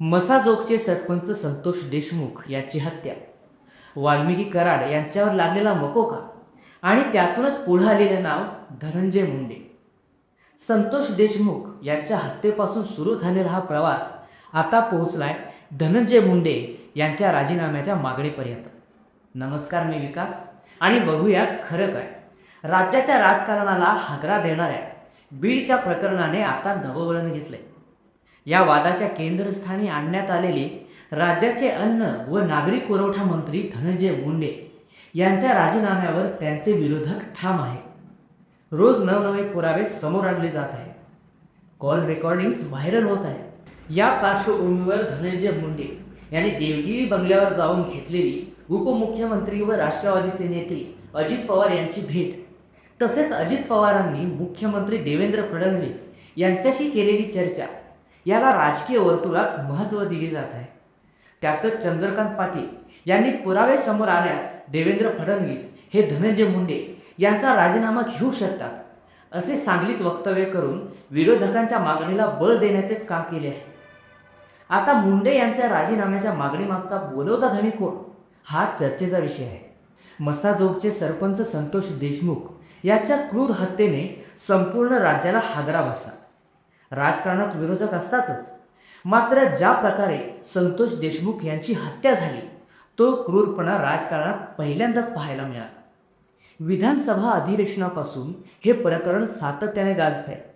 मसाजोगचे सरपंच संतोष देशमुख याची हत्या. वाल्मिकी कराड यांच्यावर लागलेला मकोका आणि त्यातूनच पुढे आलेले नाव धनंजय मुंडे. संतोष देशमुख यांच्या हत्येपासून सुरू झालेला हा प्रवास आता पोहोचलाय धनंजय मुंडे यांच्या राजीनाम्याच्या मागणीपर्यंत. नमस्कार मी विकास आणि बघूयात खरं काय. राज्याच्या राजकारणाला हादरा देणाऱ्या बीडच्या प्रकरणाने आता नववळण घेतलंय. या वादाच्या केंद्रस्थानी आणण्यात आलेले राज्याचे अन्न व नागरी पुरवठा मंत्री धनंजय मुंडे यांच्या राजीनाम्यावर त्यांचे विरोधक ठाम आहेत. रोज नवनवे पुरावे समोर आणले जात आहेत. कॉल रेकॉर्डिंग्स व्हायरल होत आहेत. या पार्श्वभूमीवर धनंजय मुंडे यांनी देवगिरी बंगल्यावर जाऊन घेतलेली उपमुख्यमंत्री व राष्ट्रवादीचे नेते अजित पवार यांची भेट तसेच अजित पवारांनी मुख्यमंत्री देवेंद्र फडणवीस यांच्याशी केलेली चर्चा याला राजकीय वर्तुळात महत्त्व दिले जात आहे. त्यातच चंद्रकांत पाटील यांनी पुरावे समोर आल्यास देवेंद्र फडणवीस हे धनंजय मुंडे यांचा राजीनामा घेऊ शकतात असे सांगलीत वक्तव्य करून विरोधकांच्या मागणीला बळ देण्याचेच काम केले आहे. आता मुंडे यांच्या राजीनाम्याच्या मागणीमागचा बोलवता धनी कोण? हा चर्चेचा विषय आहे. मसाजोगचे सरपंच संतोष देशमुख याच्या क्रूर हत्येने संपूर्ण राज्याला हादरा बसला. राजकारणात विरोधक असतातच. मात्र ज्या प्रकारे संतोष देशमुख यांची हत्या झाली तो क्रूरपणा राजकारणात पहिल्यांदाच पाहायला मिळाला. विधानसभा अधिवेशनापासून हे प्रकरण सातत्याने गाजत आहे.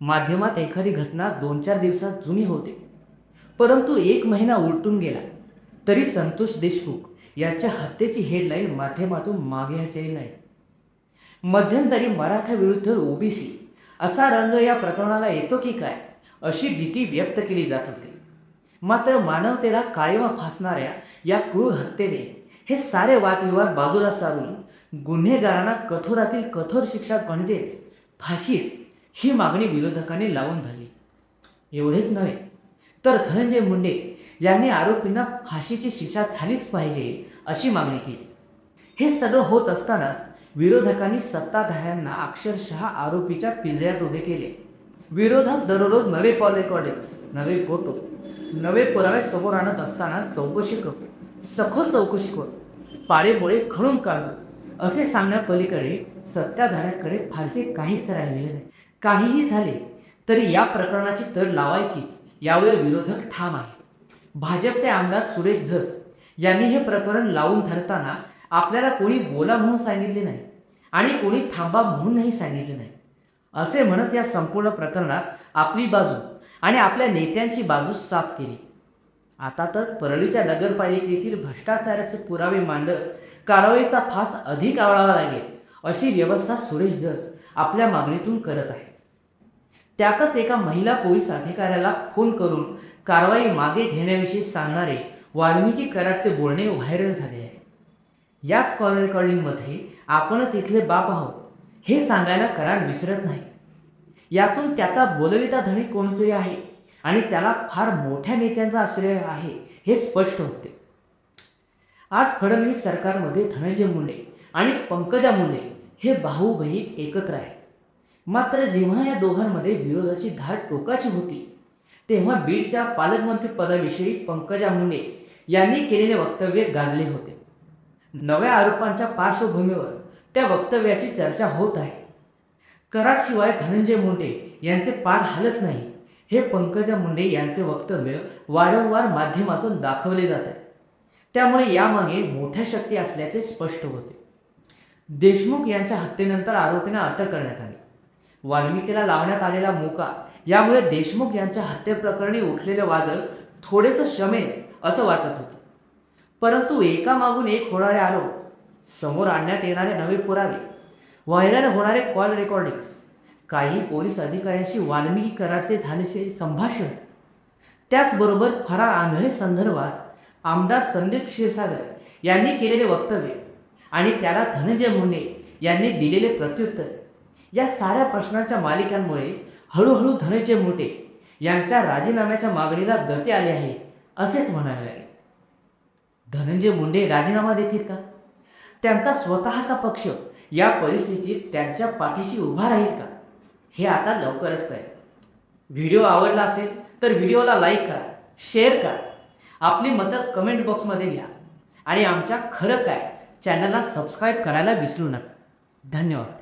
माध्यमात एखादी घटना दोन चार दिवसात जुनी होते. परंतु एक महिना उलटून गेला. तरी संतोष देशमुख यांच्या हत्येची हेडलाईन माध्यमातून मागे घेतलेली नाही. मध्यंतरी मराठा विरुद्ध ओबीसी असा रंग या प्रकरणाला येतो की काय? अशी भीती व्यक्त केली जात होती. मात्र मानवतेला काळीमा फासणाऱ्या या क्रूर हत्येने हे सारे वादविवाद बाजूला सारून गुन्हेगारांना कठोरातील कठोर शिक्षा म्हणजेच फाशीच ही मागणी विरोधकांनी लावून धरली. एवढेच नव्हे तर धनंजय मुंडे यांनी आरोपींना फाशीची शिक्षा झालीच पाहिजे अशी मागणी केली. हे सगळं होत असतानाच विरोधकांनी सत्ताधाऱ्यांना अक्षरशः आरोपीच्या पिंजऱ्यात उभे केले. विरोधक दररोज नवे पॉल रेकॉर्डिंग्स नवे फोटो नवे पुरावे समोर आणत असताना चौकशी करू सखोल चौकशी करू पाळेमुळे खणून काढू. असे सांगण्यापलीकडे सत्ताधाऱ्याकडे फारसे काहीच राहिलेले नाही. काहीही झाले तरी या प्रकरणाची तड लावायचीच. यावर विरोधक ठाम आहे. भाजपचे आमदार सुरेश धस यांनी हे प्रकरण लावून धरताना आपल्याला कोणी बोला म्हणून सांगितले नाही आणि कोणी थांबा म्हणूनही सांगितले नाही. असे म्हणत या संपूर्ण प्रकरणात आपली बाजू आणि आपल्या नेत्यांची बाजू साफ केली. आता तर परळीच्या नगरपालिकेतील भ्रष्टाचाराचे पुरावे मांडत कारवाईचा फास अधिक आवळावा लागेल अशी व्यवस्था सुरेश धस आपल्या मागणीतून करत आहे. त्यातच एका महिला पोलीस अधिकाऱ्याला फोन करून कारवाई मागे घेण्याविषयी सांगणारे वाल्मिकी कराडचे बोलणे व्हायरल झाले आहे. याच कॉल रेकॉर्डिंगमध्ये आपणच इथले बाप आहोत हे सांगायला कराड विसरत नाही. यातून त्याचा बोलविता धनी कोणतरी आहे आणि त्याला फार मोठ्या नेत्यांचा आश्रय आहे हे स्पष्ट होते. आज फडणवीस सरकारमध्ये धनंजय मुंडे आणि पंकजा मुंडे हे भाऊ बहीण एकत्र आहेत. मात्र जेव्हा या दोघांमध्ये विरोधाची धार टोकाची होती तेव्हा बीडच्या पालकमंत्री पदाविषयी पंकजा मुंडे यांनी केलेले वक्तव्य गाजले होते. नव्या आरोपांच्या पार्श्वभूमीवर त्या वक्तव्याची चर्चा होत आहे. कराडशिवाय धनंजय मुंडे यांचे पार हलत नाही हे पंकजा मुंडे यांचे वक्तव्य वारंवार माध्यमातून दाखवले जात. आहे त्यामुळे यामागे मोठ्या शक्ती असल्याचे स्पष्ट होते. देशमुख यांच्या हत्येनंतर आरोपींना अटक करण्यात आली. वाल्मिकीला लावण्यात आलेला मोका यामुळे देशमुख यांच्या हत्येप्रकरणी उठलेले वादळ थोडेसं शमेल असं वाटत होतं. परंतु एकामागून एक होणारे आलो समोर आणण्यात येणारे नवे पुरावे व्हायरल होणारे कॉल रेकॉर्डिंग्स काही पोलीस अधिकाऱ्यांशी वाल्मिकी करारचे झालेचे संभाषण त्याचबरोबर फरार आंधळे संदर्भात आमदार संदीप क्षीरसागर यांनी केलेले वक्तव्य आणि त्याला धनंजय मुंडे यांनी दिलेले प्रत्युत्तर या साऱ्या प्रश्नांच्या मालिकांमुळे हळूहळू धनंजय मुंडे यांच्या राजीनाम्याच्या मागणीला गती आले आहे असेच म्हणावे. लागेल धनंजय मुंडे राजीनामा देतील का? त्यांचा स्वतःचा पक्ष या परिस्थितीत त्यांच्या पाठीशी उभा राहील का? हे आता लवकरच पाहिजे व्हिडिओ आवडला असेल तर व्हिडिओला लाईक करा शेअर करा. आपली मतं कमेंट बॉक्समध्ये घ्या आणि आमच्या खरं काय चॅनलला सबस्क्राईब करायला विसरू नका. धन्यवाद.